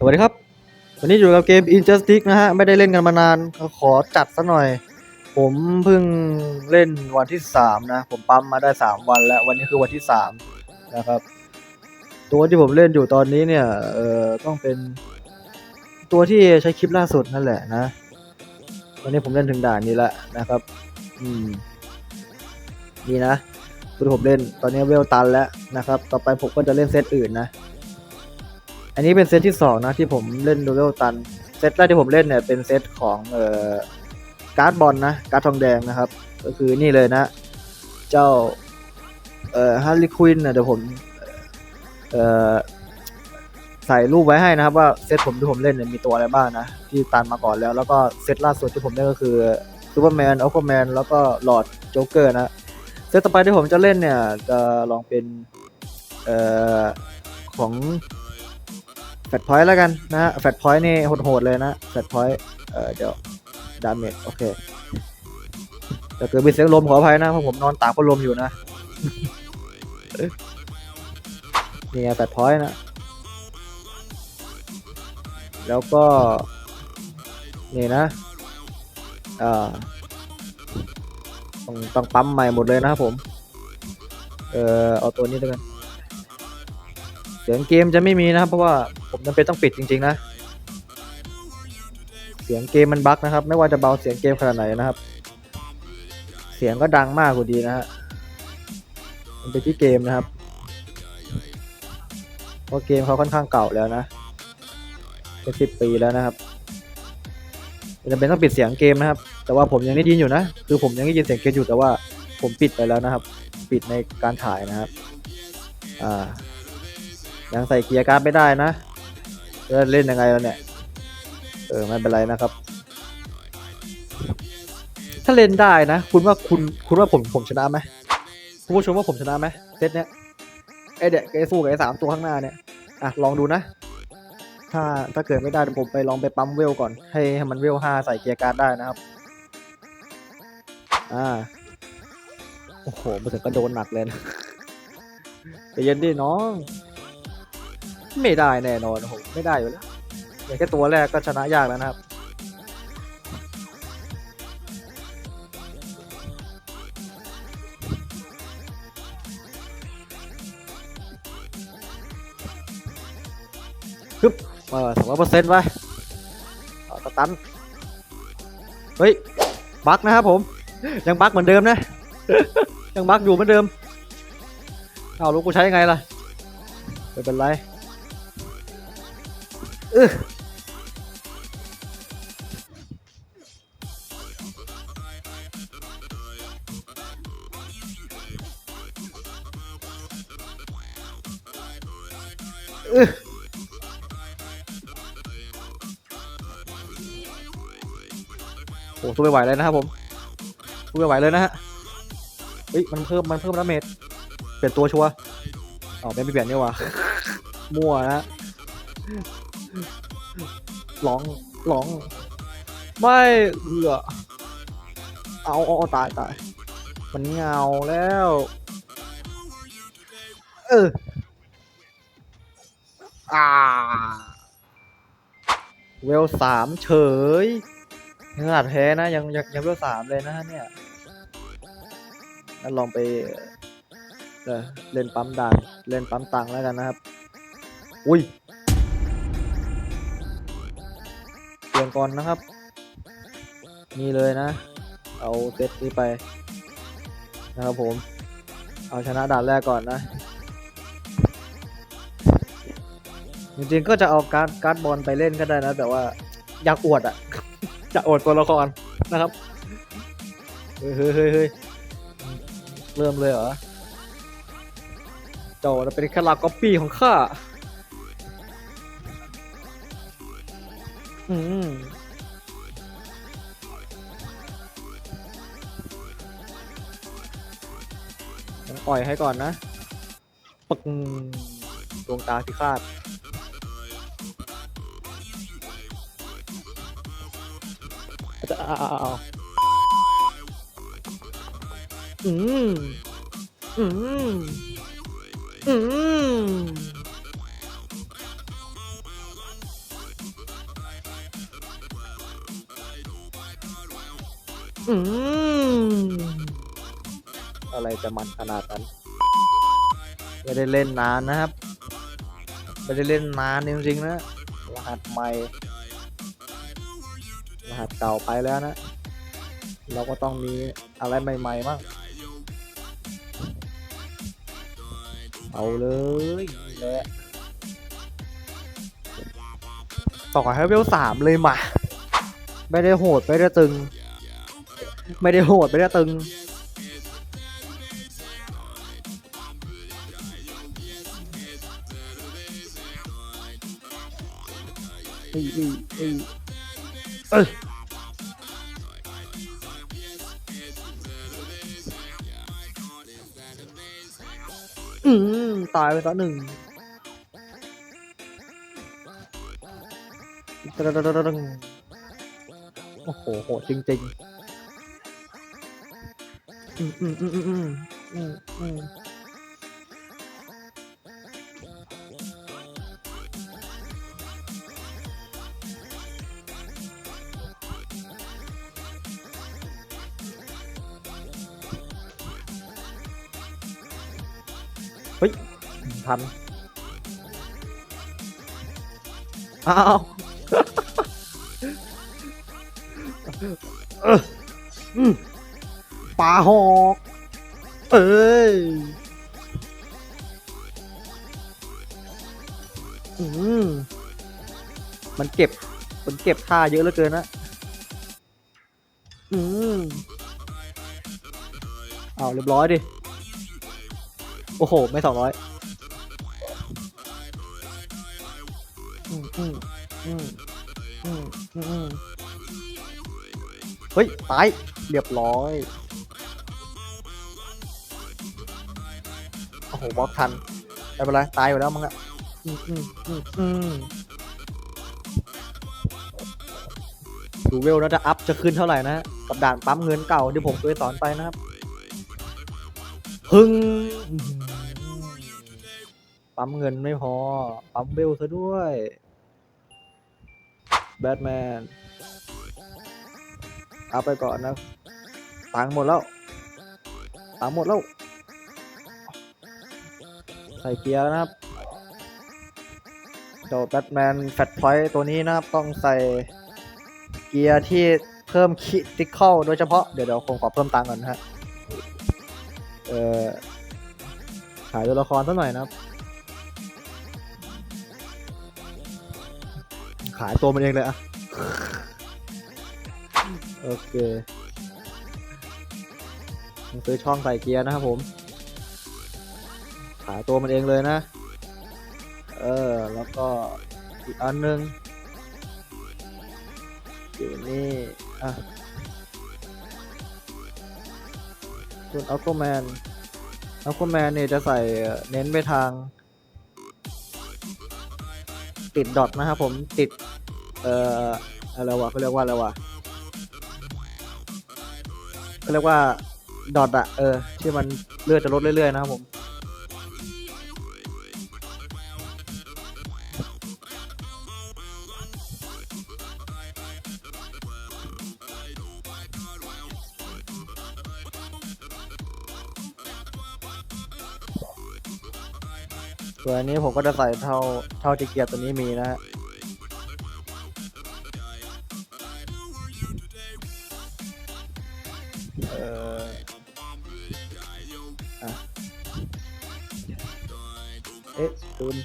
สวัสดีครับ วันนี้อยู่กับเกม Injustice นะฮะ ไม่ได้เล่นกันมานาน ขอจัดซะหน่อย ผมเพิ่งเล่นวันที่ 3 นะ ผมปั๊มมาได้ 3 วันแล้ว วันนี้คือวันที่ 3 นะครับ ตัวที่ผมเล่นอยู่ตอนนี้เนี่ย เอ่อ ต้องเป็น ตัวที่ใช้คลิปล่าสุดนั่นแหละนะ วันนี้ผมเล่นถึงด่านนี้แล้วนะครับ อืม นี่นะตัวที่ผมเล่นตอนนี้เวลตันแล้วนะครับ ต่อไปผมก็จะเล่นเซตอื่นนะ อันนี้เป็นเซตที่สองนะที่ผมเล่นดูเวลตัน เซตแรกที่ผมเล่นเนี่ยเป็นเซตของเอ่อการ์ดบอลนะ การ์ดทองแดงนะครับ ก็คือนี่เลยนะ เจ้าเอ่อฮาร์ลีควินนะเดี๋ยวผมเอ่อใส่รูปไว้ให้นะครับว่าเซตผมที่ผมเล่นเนี่ยมีตัวอะไรบ้างนะ ที่ตันมาก่อนแล้ว แล้วก็เซตล่าสุดที่ผมเล่นก็คือซูเปอร์แมนอัลฟาแมนแล้วก็หลอดโจ๊กเกอร์นะ เซตต่อไปที่ผมจะเล่นเนี่ยจะลองเป็นเอ่อของ แฟตพอยต์แล้วกันนะฮะแฟตพอยต์นี่โหดๆเลยนะแฟตพอยต์เอ่อเดี๋ยวดาเมจโอเคแต่เกิดมีเสียงลมขออภัยนะเพราะผมนอนตากพัดลมอยู่นะนี่ไงแฟตพอยต์นะแล้วก็ นี่นะอ่าต้องต้องปั๊มใหม่หมดเลยนะครับผม เอ่อเอาตัวนี้ด้วยกัน สียงเกมจะไม่มีนะครับ เพราะว่าผมจำเป็นต้องปิดจริง ๆ นะ เสียงเกมมันบั๊กนะครับ ไม่ว่าจะเบาเสียงเกมขนาดไหนนะครับ เสียงก็ดังมากกว่าดีนะฮะมันเป็นที่เกมนะครับเพราะเกมเขาค่อนข้างเก่าแล้วนะเป็นสิบปีแล้วนะครับจำเป็นต้องปิดเสียงเกมนะครับ แต่ว่าผมยังได้ยินอยู่นะ คือผมยังได้ยินเสียงเกมอยู่แต่ว่าผมปิดไปแล้วนะครับ ปิดในการถ่ายนะครับ อ่า ยังใส่เกียร์การ์ดไม่ได้นะจะเล่นยังไงแล้วเนี่ย เออไม่เป็นไรนะครับ ถ้าเล่นได้นะ คุณว่าคุณคุณว่าผมผมชนะไหมคุณผู้ชมว่าผมชนะไหมเซตเนี้ยไอเด็กไอสู้กับไอสามตัวข้างหน้าเนี่ยอะลองดูนะ ถ้าถ้าเกิดไม่ได้ผมไปลองไปปั๊มเวลก่อน ให้ให้มันเวลห้าใส่เกียร์การ์ดได้นะครับ อ่าโอ้โหมาถึงก็โดนหนักเลยนะใจเย็นดิน้อง ไม่ได้แน่นอนโอ้โหไม่ได้อยู่แล้วอย่างแค่ตัวแรกก็ชนะยากแล้วนะครับ ฮึบเออสองร้อยเปอร์เซ็นต์ไปเอาสตัน เฮ้ย บักนะครับผม ยังบักเหมือนเดิมนะ ยังบักอยู่เหมือนเดิม เอาลูกกูใช้ยังไงล่ะ ไม่เป็นไร เออเออโอ้สู้ไม่ไหวเลยนะครับผมสู้ไม่ไหวเลยนะฮะเฮ้ยมันเพิ่มมันเพิ่มดาเมจเปลี่ยนตัวชัวร์อ๋อไม่เปลี่ยนนี่ว่ามั่วนะ ร้องร้อง ไม่เอือเอาเอาเอาตายตายมันเงาแล้ว เอออ่าเวลสามเฉยขนาดแพ้นะยังยังยังเวลสามเลยนะฮะเนี่ยงั้นลองไปเออเล่นปั๊มดังเล่นปั๊มตังค์แล้วกันนะครับ อุ้ย เปลี่ยนก่อนนะครับ นี่เลยนะ เอาเซตนี้ไป นะครับผม เอาชนะด่านแรกก่อนนะ จริงๆก็จะเอาการ์ดการ์ดบอลไปเล่นก็ได้นะ แต่ว่าอยากอวดอะอยากอวดตัวละครนะครับ เฮ้ยเฮ้ยเฮ้ยเริ่มเลยเหรอเจ้าน่ะเป็นแค่ลาก๊อปปี้ของข้า อืมปล่อยให้ก่อนนะปึกดวงตาพิฆาตจะอ้าวอืม อืม อืม อืมอะไรจะมันขนาดนั้น ไม่ได้เล่นนานนะครับ ไม่ได้เล่นนานจริงๆนะ รหัสใหม่ รหัสเก่าไปแล้วนะ เราก็ต้องมีอะไรใหม่ๆบ้างเอาเลยแหละต่อให้เวลสามเลยมา ไม่ได้โหด ไม่ได้ตึง ไม่ได้โหด ไม่ได้ตึง เอ้ยเอ้ยเอ้ยเอ้ยอืมตายไปซะหนึ่งตะดะดะดะดะโอ้โหโหดจริงๆ อืมอืมอืมอืมอืมอืมอืมเฮ้ยทันอ้าวอืม ปลาหอกเอ้ยอืมมันเก็บ มันเก็บท่าเยอะเหลือเกินนะอืมเอาเรียบร้อยดิ โอ้โห ไม่สองร้อยอืมอืมอืมอืมอืมอืมเฮ้ย ตาย เรียบร้อย โหบล็อกทันไม่เป็นไรตายอยู่แล้วมึงอะอืมอืมอืมอืมดูเวลแล้วจะอัพจะขึ้นเท่าไหร่นะกับด่านปั๊มเงินเก่าที่ผมเคยสอนไปนะครับพึ่งปั๊มเงินไม่พอ ปั๊มเวลซะด้วยแบทแมนเอาไปก่อนนะตังหมดแล้วตังหมดแล้ว ส่เกียร์แล้วนะครับเจ้าแบทแมนแฟตพอยต์ตัวนี้นะครับ ต้องใส่เกียร์ที่เพิ่มคิติคอลโดยเฉพาะ เดี๋ยวเดี๋ยวคงขอเพิ่มตังค์ก่อนนะฮะ เอ่อ ขายตัวละครสักหน่อยนะครับ ขายตัวมันเองเลยอะโอเค ซื้อช่องใส่เกียร์นะครับผม ขายตัวมันเองเลยนะ เออ แล้วก็อีกอันนึงอยู่นี่อะส่วนอัลโคแมนอัลโคแมนเนี่ยจะใส่เน้นไปทาง ติดดอทนะครับผมติด เอ่ออะไรวะเขาเรียกว่าอะไรวะเขาเรียกว่าดอทอะเออ ที่มันเลือดจะลดเรื่อยๆนะครับผม อันนี้ผมก็จะใส่เท่าเท่าที่เกียร์ตัวนี้มีนะฮะเอ่ออะเอ๊ะลืม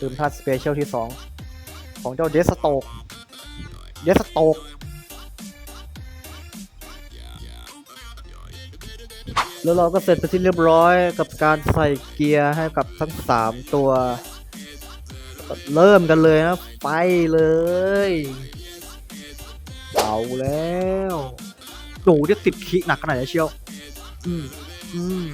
ลืมท่าสเปเชียลที่สองของเจ้าเดสโตกเดสโตก แล้วเราก็เสร็จไปที่เรียบร้อยกับการใส่เกียร์ให้กับทั้งสามตัว เริ่มกันเลยนะ ไปเลยเอาแล้วโหนูจะติดขีหนักขนาดไหนเชียว อืม อืม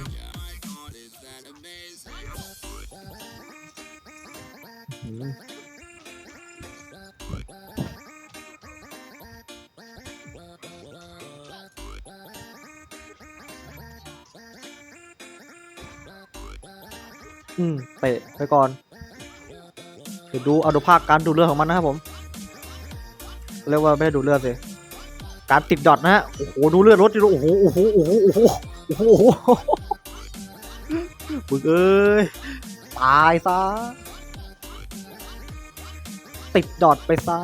อืมเตะไปก่อน เดี๋ยวดูอนุภาคการดูดเลือดของมันนะครับผม เรียกว่าไม่ได้ดูดเลือดสิ การติดดอทนะฮะ โอ้โห ดูเลือดรถดิโอ้โห โอ้โห โอ้โห โอ้โห โอ้โหโอ้โหมึงเอ้ย ตายซะ ติดดอทไปซะ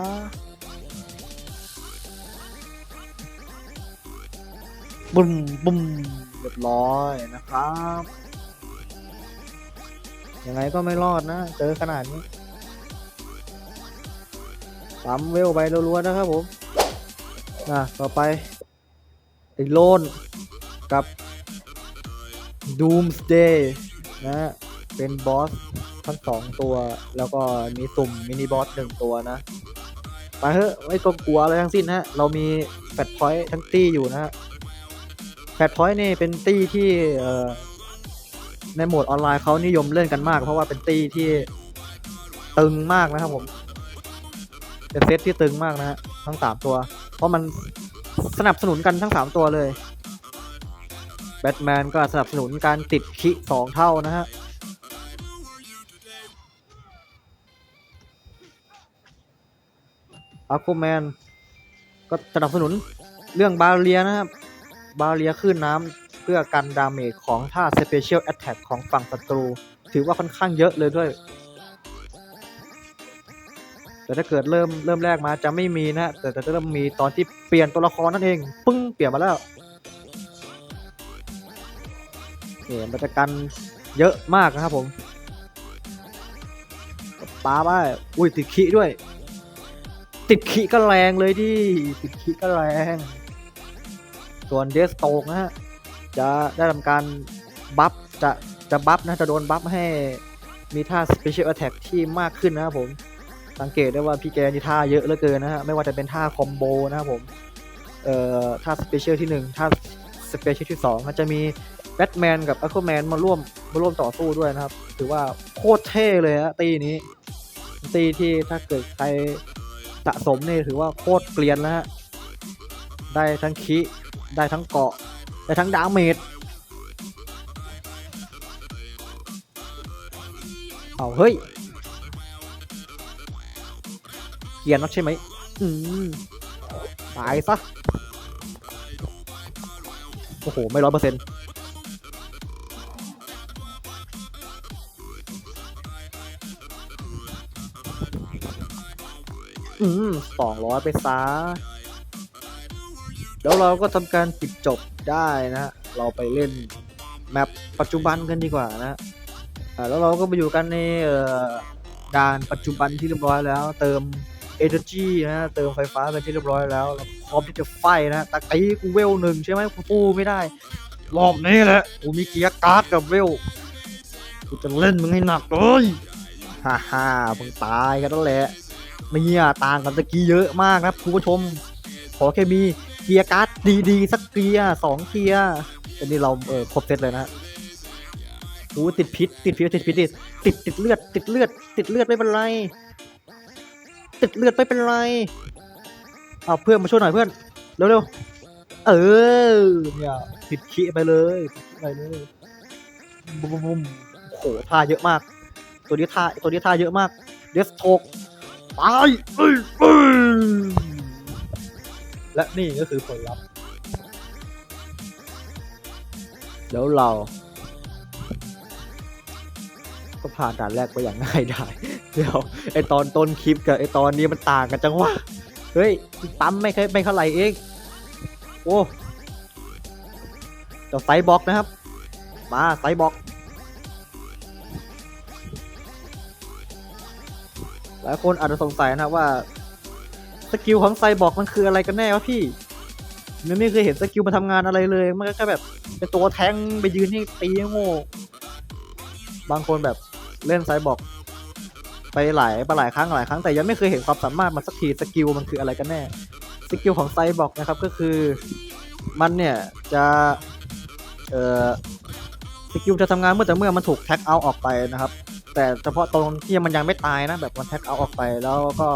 บุ้มบุ้มเรียบร้อยนะครับ ยังไงก็ไม่รอดนะ เจอขนาดนี้ปั๊มเวลไปรัวๆนะครับผมนะต่อไปไอ้โลนกับ Doomsday นะเป็นบอสทั้งสองตัว แล้วก็มีสุ่มมินิบอสหนึ่งตัวนะไปเถอะไม่ต้องกลัวอะไรทั้งสิ้นฮะ เรามีแฟตพอยต์ทั้งตี้อยู่นะฮะแฟตพอยต์นี่เป็นตี้ที่เอ่อ ในโหมดออนไลน์เขานิยมเล่นกันมาก เพราะว่าเป็นตีที่ตึงมากนะครับผม เป็นเซตที่ตึงมากนะฮะทั้งสามตัว เพราะมันสนับสนุนกันทั้งสามตัวเลยแบทแมนก็สนับสนุนการติดคิสองเท่านะฮะอาร์คแมนก็สนับสนุนเรื่องบาเรียนะครับ บาเรียคลื่นน้ำ พื่อกันดาเมจของท่า Special Attack ของฝั่งศัตรู ถือว่าค่อนข้างเยอะเลยด้วย แต่ถ้าเกิดเริ่มเริ่มแรกมาจะไม่มีนะ แต่จะเริ่มมีตอนที่เปลี่ยนตัวละครนั่นเอง ปึ้งเปลี่ยนมาแล้วเนี่ยมันจะกันเยอะมากนะครับผมปาไปอุ้ยติดขีด้วย ติดขีก็แรงเลยดิติดขีก็แรง ส่วนเดสโตกนะฮะ จะได้ทำการบัฟจะจะบัฟนะจะโดนบัฟให้มีท่า Special Attack ที่มากขึ้นนะครับผม สังเกตได้ว่าพี่แกนี่ท่าเยอะเหลือเกินนะฮะไม่ว่าจะเป็นท่าคอมโบนะครับผมเอ่อท่า Special ที่ 1 ท่า Special ที่2ก็จะมีแบทแมนกับอ q ควาแมนมาร่วมมาร่วมต่อสู้ด้วยนะครับ ถือว่าโคตรเท่เลยฮะตีนี้ ตีที่ถ้าเกิดใครสะสมนี่ถือว่าโคตรเกลียนแล้วฮะได้ทั้งคิได้ทั้งเกาะ ได้ทั้งดาเมจเอาเฮ้ยเกียนนักใช่ไหมอืมตายซะ โอ้โห ไม่ร้อยเปอร์เซ็นต์อืมสองร้อยไปซะ แล้วเราก็ทำการปิดจบได้นะฮะเราไปเล่นแมปปัจจุบันกันดีกว่านะแล้วเราก็ไปอยู่กันในด่านปัจจุบันที่เรียบร้อยแล้ว เติม Energy นะฮะเติมไฟฟ้ากันที่เรียบร้อยแล้วแล้วพร้อมที่จะไฟนะตะกี้กูเวลหนึ่งใช่ไหมกูสู้ไม่ได้รอบนี้แหละกูมีเกียร์การ์ดกับเวลกูจะเล่นมึงให้หนักเลยฮ่าฮ่ามึงตายกันนั่นแหละเนี่ยต่างกันตะกี้เยอะมากนะคุณผู้ชม ขอแค่มี เกียร์การ์ดดีๆ สักเกียร์สองเกียร์อันนี้เราเออครบเซตเลยนะโอ้ติดพิษติดพิษติดพิษติดติดติดเลือด ติดเลือด ติดเลือดไม่เป็นไร ติดเลือดไม่เป็นไรเอาเพื่อนมาช่วยหน่อยเพื่อนเร็วๆเออเนี่ยผิดขี้ไปเลยไปเลยบุ้มบุ้มโอ้โหท่าเยอะมาก ตัวนี้ท่าตัวนี้ท่าเยอะมากเดสโทกตายเอ้ยเอ้ย และนี่ก็คือผลลัพธ์แล้วเรา ก็ผ่านด่านแรกไปอย่างง่ายดายเดี๋ยวไอตอนต้นคลิปกับไอตอนนี้มันต่างกันจังวะเฮ้ยปั๊มไม่เคยไม่เท่าไหร่เองโอ้จ้าไซบ็อกนะครับ มาไซบ็อกหลายคนอาจจะสงสัยนะครับว่า สกิลของไซบอร์กมันคืออะไรกันแน่วะพี่มันไม่เคยเห็นสกิลมาทำงานอะไรเลย มันก็แค่แบบเป็นตัวแทงไปยืนให้ตีโง่บางคนแบบเล่นไซบอร์กไปหลายไปหลายครั้งหลายครั้งแต่ยังไม่เคยเห็นความสามารถมันสักทีสกิลมันคืออะไรกันแน่สกิลของไซบอร์กนะครับก็คือมันเนี่ยจะเอ่อสกิลจะทำงานเมื่อแต่เมื่อมันถูกแท็กเอาออกไปนะครับ แต่เฉพาะตรงที่มันยังไม่ตายนะแบบมันแท็กเอาออกไปแล้วก็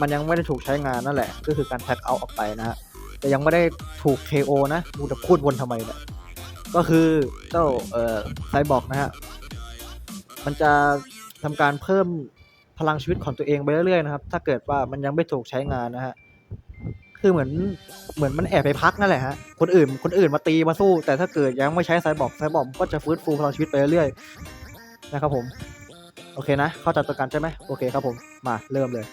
มันยังไม่ได้ถูกใช้งานนั่นแหละ ก็คือการแท็กเอาออกไปนะฮะ แต่ยังไม่ได้ถูก KO นะกูจะพูดวนทำไมเนี่ย ก็คือเจ้าเอ่อไซบอร์กนะฮะ มันจะทำการเพิ่มพลังชีวิตของตัวเองไปเรื่อยๆนะครับ ถ้าเกิดว่ามันยังไม่ถูกใช้งานนะฮะคคือเหมือนเหมือนมันแอบไปพักนั่นแหละฮะ คนอื่นคนอื่นมาตีมาสู้ แต่ถ้าเกิดยังไม่ใช้ไซบอร์กไซบอร์กก็จะฟื้นฟูพลังชีวิตไปเรื่อยๆนะครับผม โอเคนะ เข้าใจตัวกันใช่ไหมโอเคครับผม มาเริ่มเลย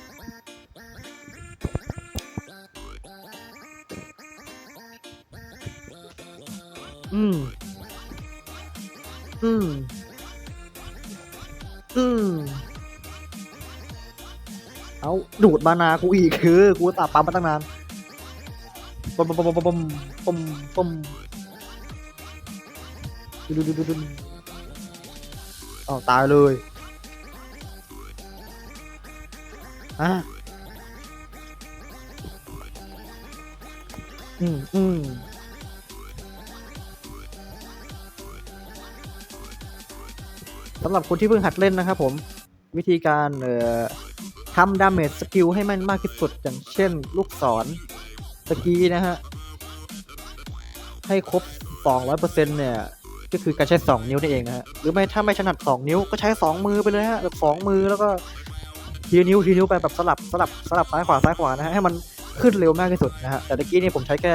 อืม อืม อืม เอาดูดมานากูอีกคือ กูตาปั๊มมาตั้งนานปมปมปมปมปมปมปมดูดูดูดูดูเอาตายเลยอะอืมอืม สำหรับคนที่เพิ่งหัดเล่นนะครับผมวิธีการเอ่อทำดาเมจสกิลให้มันมากที่สุดอย่างเช่น ลูกศรสกีนะฮะ ให้ครบ 200%เนี่ย ก็คือการใช้ 2 นิ้วนั่นเองนะฮะ หรือไม่ถ้าไม่ถนัด 2 นิ้วก็ใช้ 2 มือไปเลยฮะแบบ2มือแล้วก็ทีนิ้วทีนิ้วไปแบบสลับสลับสลับซ้ายขวาซ้ายขวานะฮะให้มันขึ้นเร็วมากที่สุดนะฮะแต่ตะกี้นี่ผมใช้แค่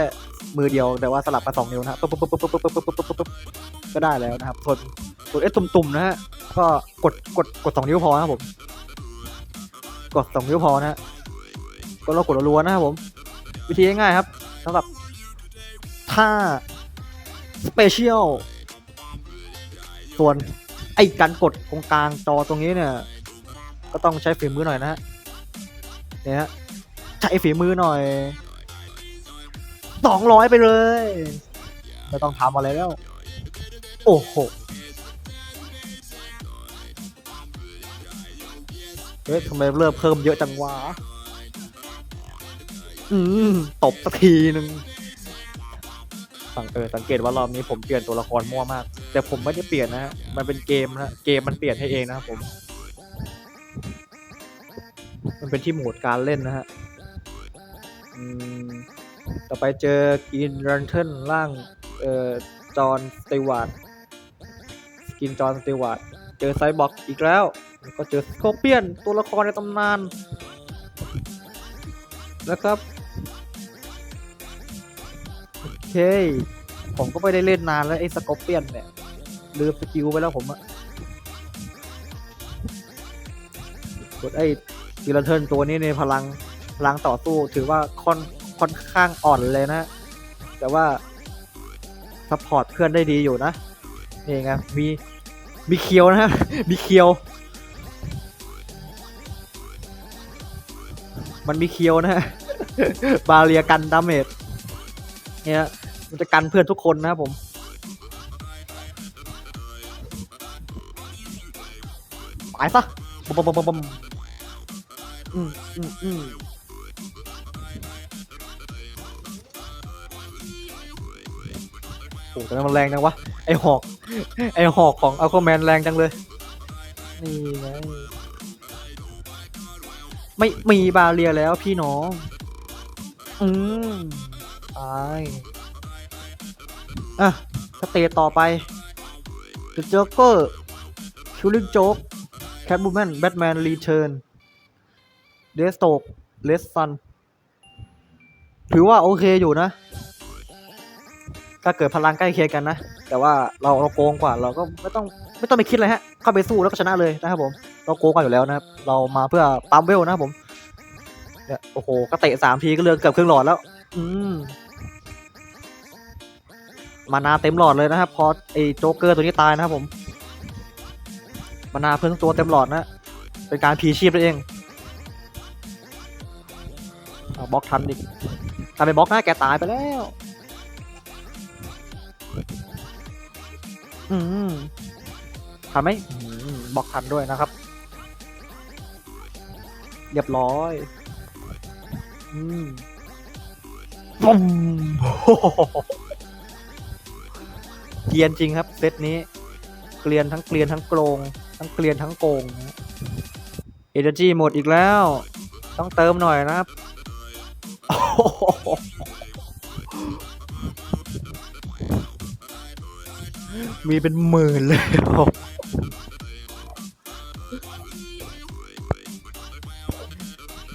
มือเดียวแต่ว่าสลับมา2นิ้วนะฮะปุ๊บปุ๊บปุ๊บปุ๊บปุ๊บปุ๊บปุ๊บปุ๊บปุ๊บ ก็ได้แล้วนะครับส่วนส่วนไอ้ตุ่มๆนะฮะก็กดกดกดสองนิ้วพอนะครับผม กดสองนิ้วพอนะฮะก็เรากดรัวๆนะครับผม วิธีง่ายๆครับสำหรับท่าสเปเชียลส่วนไอ้การกดตรงกลางจอตรงนี้เนี่ย ก็ต้องใช้ฝีมือหน่อยนะฮะเนี่ยฮะใช้ฝีมือหน่อยสองร้อยไปเลยไม่ต้องทำอะไรแล้ว โอ้โห เฮ้ยทำไมเริ่มเพิ่มเยอะจังวะ อืม ตบสักทีหนึ่งสังเออสังเกตว่ารอบนี้ผมเปลี่ยนตัวละครมั่วมาก แต่ผมไม่ได้เปลี่ยนนะฮะ มันเป็นเกมนะฮะ เกมมันเปลี่ยนให้เองนะครับผม มันเป็นที่โหมดการเล่นนะฮะ อืม ต่อไปเจอกินรันเทิลล่าง เอ่อ จอห์นสเตวาร์ดส กินจอห์นสเตวาร์ดเจอไซบอร์กอีกแล้ว ก็เจอสโคเปียนตัวละครในตำนานนะครับโอเค ผมก็ไม่ได้เล่นนานแล้วไอ้สโคเปียนเนี่ยลืมสกิลไปแล้วผมอะกดไอ้จิรันเทิลตัวนี้ในพลังพลังต่อสู้ถือว่าค่อนค่อนข้างอ่อนเลยนะ แต่ว่าซัพพอร์ตเพื่อนได้ดีอยู่นะ นี่ไงมีมีเคียวนะฮะมีเคียว มันมีเคียวนะฮะบาเรียกันดาเมจเนี่ยมันจะกันเพื่อนทุกคนนะครับผมตายซะบมบมบมบมอืมอืมอืมโอ้แต่มันแรงจังวะ ไอหอก ไอหอกของอัลคอแมนแรงจังเลย นี่นะไม่มีบาเรียแล้วพี่น้อง อืมตายอะสเตตต่อไปเดอโจ๊กเกอร์คิลลิ่งโจ๊กแคทบูแมนแบทแมนรีเทิร์นเดสโตกเลสซันถือว่าโอเคอยู่นะ ถ้าเกิดพลังใกล้เคียงกันนะ แต่ว่าเราเราโกงกว่าเราก็ไม่ต้องไม่ต้องไปคิดเลยฮะ เข้าไปสู้แล้วก็ชนะเลยนะครับผม เราโกงกว่าอยู่แล้วนะครับ เรามาเพื่อปั๊มเวลนะครับผม เนี่ยโอ้โหก็เตะสามทีก็เลือกเกือบครึ่งหลอดแล้ว อืม มานาเต็มหลอดเลยนะครับ พอไอ้โจ๊กเกอร์ตัวนี้ตายนะครับผม มานาเพิ่มตัวเต็มหลอดนะ เป็นการพีชีพนั่นเองอ่าบล็อกทันอีกถ้าไปบล็อกนะแกตายไปแล้ว อืมทันไหมมบอกทันด้วยนะครับ เรียบร้อย อืมปุ้มเกลียนจริงครับ เซตนี้ เกลียนทั้งเกลียนทั้งโกง ทั้งเกลียนทั้งโกงเอเนจีหมดอีกแล้ว ต้องเติมหน่อยนะครับ มีเป็นหมื่นเลยผม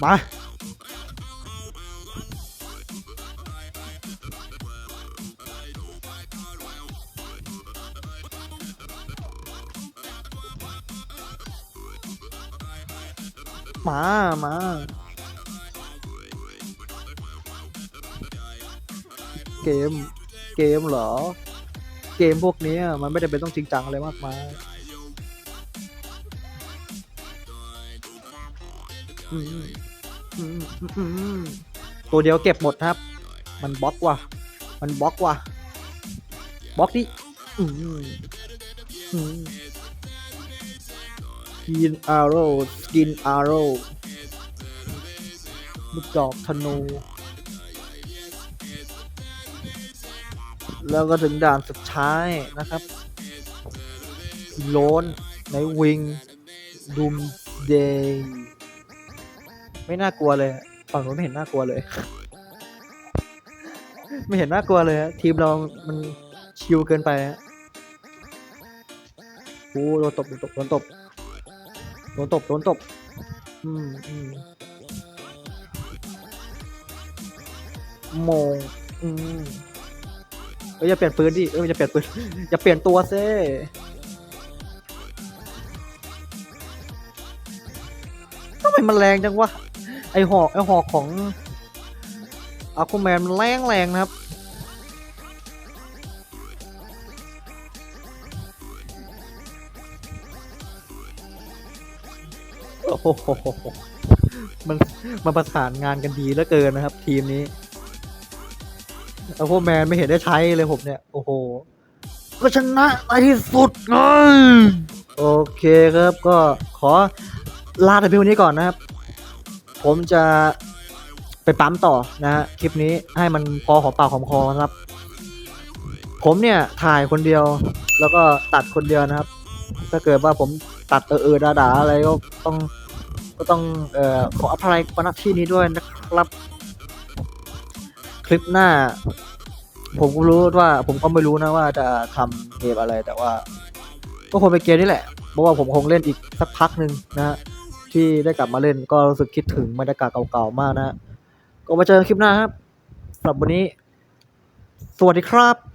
มามา มา เกม เกมเหรอ เกมพวกนี้มันไม่ได้เป็นต้องจริงจังอะไรมากมายตัวเดียวเก็บหมดครับ มันบล็อกว่ะ มันบล็อกว่ะ บล็อกดิกินอาร์โร่กินอาร์โร่ลูกดอกธนู แล้วก็ถึงด่านสุดท้ายนะครับโลนในวิงดูมเดย์ไม่น่ากลัวเลยฝั่งนู้นไม่เห็นน่ากลัวเลย ไม่เห็นน่ากลัวเลยฮะทีมเรา มันชิลเกินไปฮะโอ้โดนตบโดนตบโดนตบโดนตบโดนตบ อืมอืมโมงอืม อ้ยอย่าเปลี่ยนปืนดิเอ้ยอย่าเปลี่ยนปืนอย่าเปลี่ยนตัวเซ่ทำไมมันแรงจังวะไอหอกไอหอกของอาคูแมนมันแรงแรงนะครับโอ้โหมันมันประสานงานกันดีเหลือเกินนะครับ ทีมนี้ เอาพวกแมนไม่เห็นได้ใช้เลยผมเนี่ย โอ้โห ก็ชนะในที่สุดเลยโอเคครับก็ขอลาแต่เพียงวันนี้ก่อนนะครับ ผมจะไปปั๊มต่อนะฮะคลิปนี้ให้มันพอหอมปากหอมคอนะครับ ผมเนี่ยถ่ายคนเดียว แล้วก็ตัดคนเดียวนะครับ ถ้าเกิดว่าผมตัดเออเออดาดาๆอะไรก็ต้องก็ต้องเอ่อขออภัยกณที่นี้ด้วยนะครับ ลิปหน้า ผมก็รู้ว่า ผมก็ไม่รู้นะว่าจะทำเกมอะไรแต่ว่า ก็คงเป็นเกมนี่แหละ เพราะว่าผมคงเล่นอีกสักพักหนึ่งนะฮะที่ได้กลับมาเล่นก็รู้สึกคิดถึงบรรยากาศเก่าๆมากนะฮะก็มาเจอกันคลิปหน้าครับสำหรับวันนี้ สวัสดีครับ